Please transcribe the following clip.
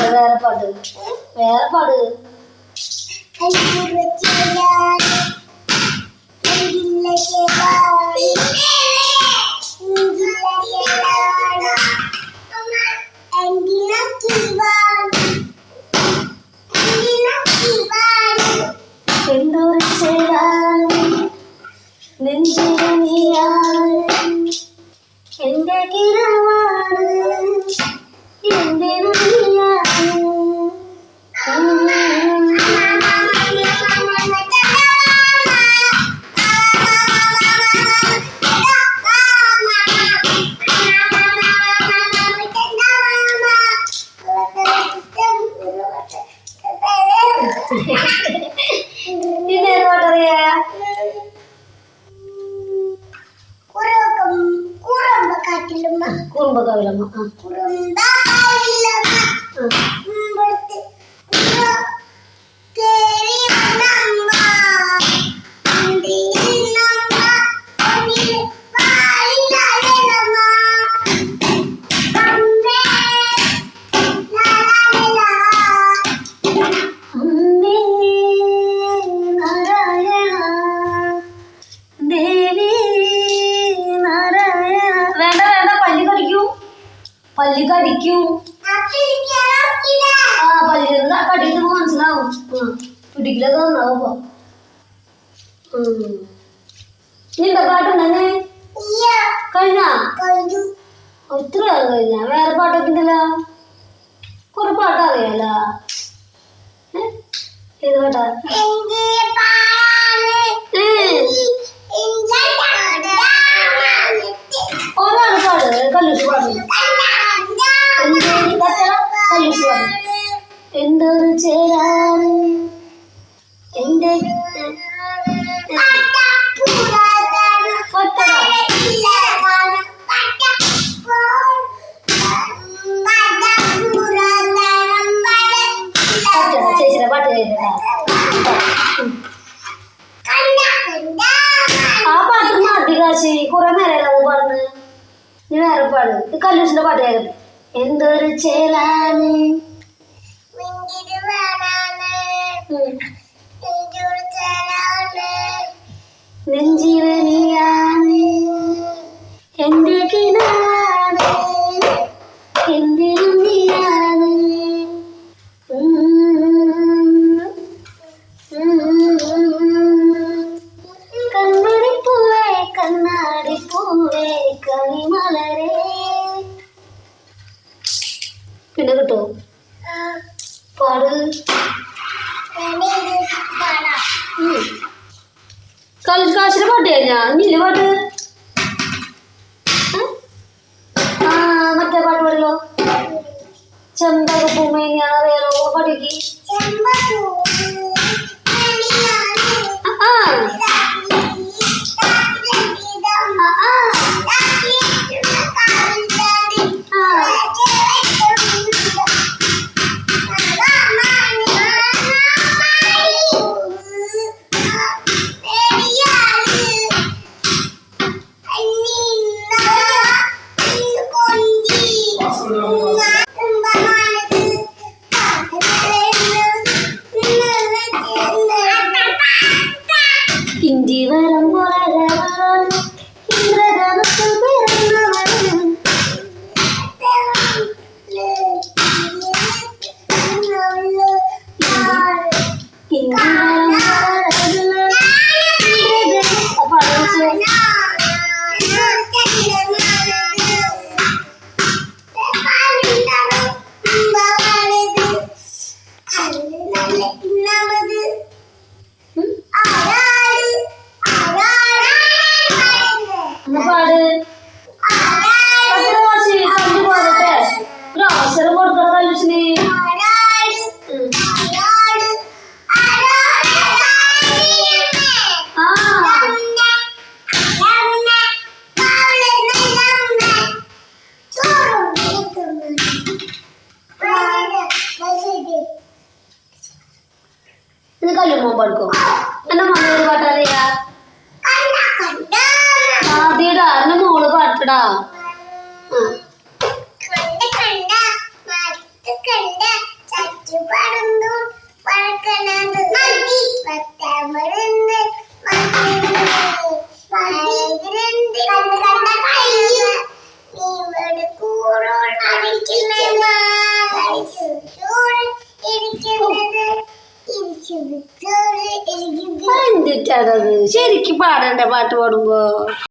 പാട് വേറെ പാട്. വേറെ പാട് ചേരാണ് നെഞ്ചിരങ്ങിയാണ് എന്റെ കിരമാണ് കുറുമ്പ കവിലമ്മ ആ. പല്ലി കടിക്കൂ ആ പല്ലിൽ കടിക്കുമ്പോ മനസ്സിലാവും. പിടിക്കലൊക്കെ നന്നാവും നിന്റെ പാട്ടുണ്ടെന്നെ കഴിഞ്ഞാ? ഒത്തിരി ആൾ കഴിഞ്ഞ. വേറെ പാട്ടൊക്കെ ഉണ്ടല്ലോ കുറെ പാട്ടറിയാലോ ഏത് പാട്ടാ? വേറെ പാട് ഇത് കല്ലൂസിന്റെ പാട്ടായിരുന്നു എന്തൊരു ചേലാണ് നെഞ്ചിവനിയാണ് എന്റെ കിനാണ് എന്തിനും നീയാണ്. കണ്ണടിപ്പൂവേ കണ്ണാടിപ്പൂവേ കണിമലരേ പിന്നെ കിട്ടോ? പാട്. കളി കാശിന്റെ പാട്ട് കഴിഞ്ഞാ ഇല്ല പാട്ട് ആ മറ്റേ പാട്ട് പാടില്ലോ ചെമ്പക പൂമേനിയാണ് അറിയാലോ പാടിക്ക് നിന്ന് കല്ലുമ്മ പഠിക്കും എന്റെ മമ്മ ഒരു പാട്ടറിയാ ആദ്യടാ എന്റെ മോൾ പാട്ടടാ കൂറോൾ എന്തിട്ടാണത്? ശരിക്കും പാടണ്ട പാട്ട് പാടുമ്പോ.